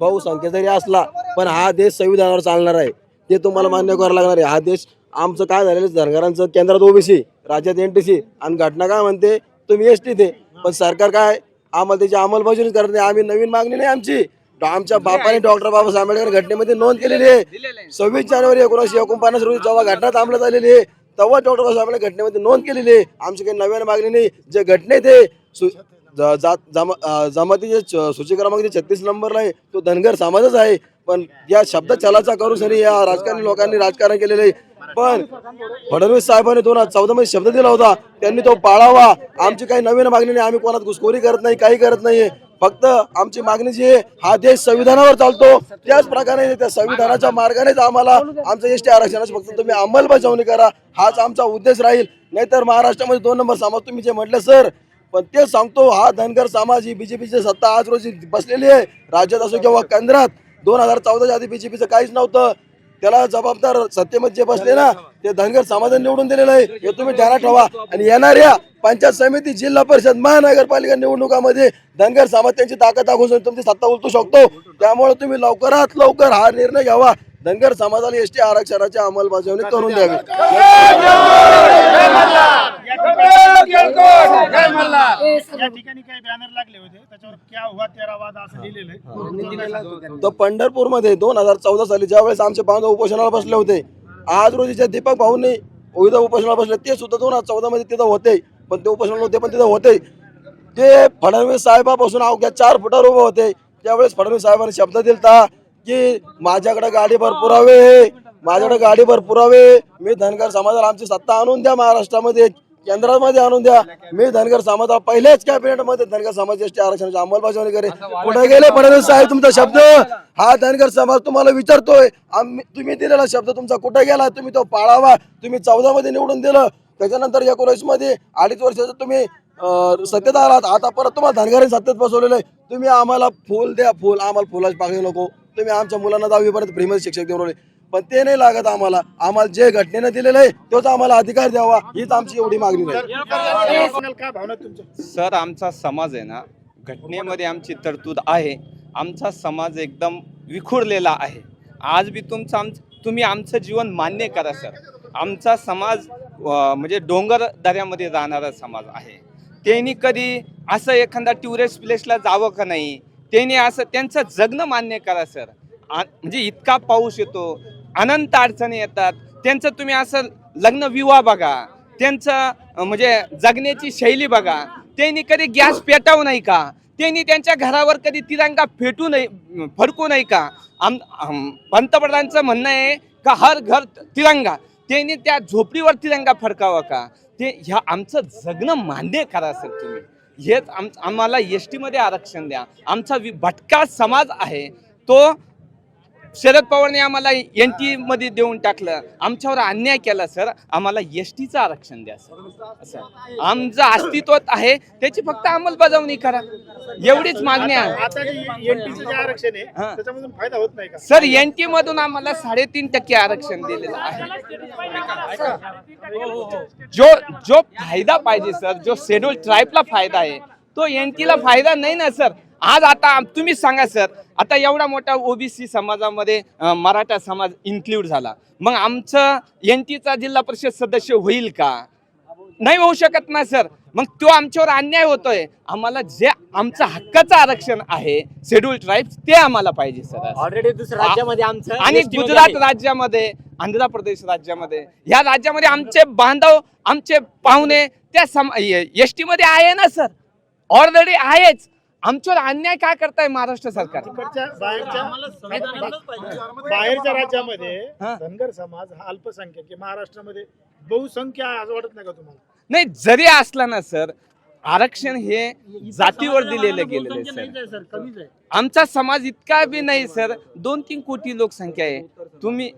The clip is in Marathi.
बहुसंख्य जरी असला पण हा देश संविधानावर चालणार आहे. ते तुम्हाला मान्य करावं लागणार आहे. हा देश आमचं काय झालेलं आहे, धनगरांचं केंद्रात ओबीसी राज्यात एनटीसी आणि घटना काय म्हणते? तुम्ही एस टी ते. पण सरकार काय? आम्हाला त्याची अंमलबजावणी करत नाही. आम्ही नवीन मागणी नाही आमची. आमच्या बापाने डॉक्टर बाबासाहेब आंबेडकर घटनेमध्ये नोंद केलेली आहे. सव्वीस जानेवारी एकोणीसशे एकोणपन्नास रोजी जेव्हा घटना थांबण्यात आलेली आहे तेव्हा डॉक्टर बाबासाहेब आंबेडकर घटनेमध्ये नोंद केलेली आहे. आमची काही नव्याने मागणी नाही. जे घटनेत आहे जमातीचे सूची क्रमांक जे छत्तीस नंबरला आहे तो धनगर समाजच आहे. पण या शब्द चलाचा करून सरी या राजकारणी लोकांनी राजकारण केलेलं आहे. पण फडणवीस साहेबांनी दोन हजार चौदा मध्ये शब्द दिला होता. त्यांनी तो पाळावा. आमची काही नवीन मागणी नाही. आम्ही कोणात घुसखोरी करत नाही काही करत नाहीये. फक्त आमची मागणी जी आहे हा देश संविधानावर चालतो. त्याच प्रकारे त्या संविधानाच्या मार्गानेच आम्हाला आमचं एस टी आरक्षणाची फक्त तुम्ही अंमलबजावणी करा. हाच आमचा उद्देश राहील. नाहीतर महाराष्ट्रामध्ये दोन नंबर समाज तुम्ही जे म्हटलं सर पण ते सांगतो हा धनगर समाज ही बीजेपीची सत्ता आज रोजी बसलेली आहे. राज्यात असो किंवा केंद्रात दोन हजार चौदाच्या आधी बीजेपीचं काहीच नव्हतं. त्याला जबाबदार सत्तेमध्ये जे बसले ना ते धनगर समाजाने निवडून दिलेलं आहे. हे तुम्ही ध्यानात ठेवा. आणि येणाऱ्या पंचायत समिती जिल्हा परिषद महानगरपालिका निवडणुकामध्ये धनगर समाज त्यांची ताकद दाखवून तुमची सत्ता उलटू शकतो. त्यामुळे तुम्ही लवकरात लवकर हा निर्णय घ्यावा. धनगर समाजाला एसटी आरक्षणाची अंमलबजावणी करून द्यावी. या ठिकाणी काही बॅनर लागले होते. त्याच्यावर क्या हुआ तेरा वादा असं लिहिलेलं आहे. तर पंढरपूरमध्ये दोन हजार चौदा साली ज्यावेळेस आमचे बांधव उपोषणाला बसले होते आज रोजीच्या दीपक भाऊंनी विविध उपोषणाला बसले ते सुद्धा दोन हजार चौदा मध्ये तिथं होते. पण ते उपोषणाला होते पण तिथं होते. ते फडणवीस साहेबापासून अवघ्या चार फुटावर उभे होते. त्यावेळेस फडणवीस साहेबांनी शब्द दिलता की माझ्याकडे गाडीभर पुरावे माझ्याकडे गाडीभर पुरावे मी धनगर समाजाला आमची सत्ता आणून द्या महाराष्ट्रामध्ये. केंद्रामध्ये आणून द्या. मी धनगर समाजाला पहिल्याच कॅबिनेटमध्ये धनगर समाज एसटी आरक्षणाची अंमलबजावणी करेन. कुठे गेले फडणवीस साहेब तुमचा शब्द. हा धनगर समाज तुम्हाला विचारतोय. तुम्ही दिलेला शब्द तुमचा कुठे गेला? तुम्ही तो पाळावा. तुम्ही चौदा मध्ये निवडून दिलं. त्याच्यानंतर एकोणीसमध्ये अडीच वर्षाचं तुम्ही सत्तेत आलात. आता परत तुम्हाला धनगरांनी सत्तेत बसवलेलं आहे. तुम्ही आम्हाला फुल द्या. फुल आम्हाला फुलाची पाकळी नको. तुम्ही आमच्या मुलांना दहावीपर्यंत फ्रीमध्ये शिक्षक देऊन पण ते नाही लागत आम्हाला. आम्हाला जे घटनेनं दिलेलं आहे तोच आम्हाला अधिकार द्यावा. हीच आमची एवढी मागणी नाही. काय सर आमचा समाज आहे ना घटनेमध्ये आमची तरतूद आहे. आमचा समाज एकदम विखुरलेला आहे. आज बी तुमचं आम तुम्ही आमचं जीवन मान्य करा सर. आमचा समाज म्हणजे डोंगर दऱ्यामध्ये राहणारा समाज आहे. त्यांनी कधी असं एखादा टुरिस्ट प्लेसला जावं का नाही त्यांनी असं त्यांचं जगणं मान्य करा सर. म्हणजे इतका पाऊस येतो अनंत अडचणी येतात. त्यांचं तुम्ही असं लग्न विवाह बघा. त्यांचं म्हणजे जगण्याची शैली बघा. त्यांनी कधी गॅस पेटावू नाही का? त्यांनी त्यांच्या घरावर कधी तिरंगा फेटू नाही फडकू नाही का? आम पंतप्रधानांचं म्हणणं आहे का हर घर तिरंगा. त्यांनी त्या झोपडीवर तिरंगा फडकावा का? ते ह्या आमचं जगणं मान्य करा सर तुम्ही. हेच आम आम्हाला एस टीमध्ये आरक्षण द्या. आमचा वि- भटका समाज आहे. तो शरद पवारने आम्हाला एन टी मध्ये देऊन टाकलं. आमच्यावर अन्याय केला सर. आम्हाला एस टीचं आरक्षण द्या सर. असं. आमचं अस्तित्वात आहे. त्याची फक्त अंमलबजावणी करा. एवढीच मागणी आहे. सर एन टी मधून आम्हाला साडेतीन टक्के आरक्षण दिलेलं आहे. जो जो फायदा पाहिजे सर जो शेड्यूल ट्राईबला फायदा आहे तो एन ला फायदा नाही ना सर. आज आता तुम्हीच सांगा सर. आता एवढा मोठा ओबीसी समाजामध्ये मराठा समाज इन्क्ल्यूड झाला. मग आमचं एन टीचा जिल्हा परिषद सदस्य होईल का? नाही होऊ शकत ना सर. मग तो आमच्यावर अन्याय होतोय. आम्हाला जे आमचं हक्काचं आरक्षण आहे शेड्यूल ट्राईब ते आम्हाला पाहिजे सर. ऑलरेडी दुसऱ्या राज्यामध्ये आमचं आणि गुजरात. राज्यामध्ये आंध्र प्रदेश राज्यामध्ये या राज्यामध्ये आमचे बांधव आमचे पाहुणे त्या सम एस टी मध्ये आहे ना सर. ऑलरेडी आहेच. आमच्यावर अन्याय काय करताय महाराष्ट्र सरकार? बाहेरच्या बाहेरच्या राज्यामध्ये. धनगर समाज हा अल्पसंख्याक महाराष्ट्रामध्ये बहुसंख्य आहे असं वाटत नाही का तुम्हाला? नाही जरी असला ना सर आरक्षण हे जातीवर दिलेलं गेलेलं आहे सर. आमचा समाज इतका बी नाही सर. दोन तीन कोटी लोकसंख्या आहे. तुम्ही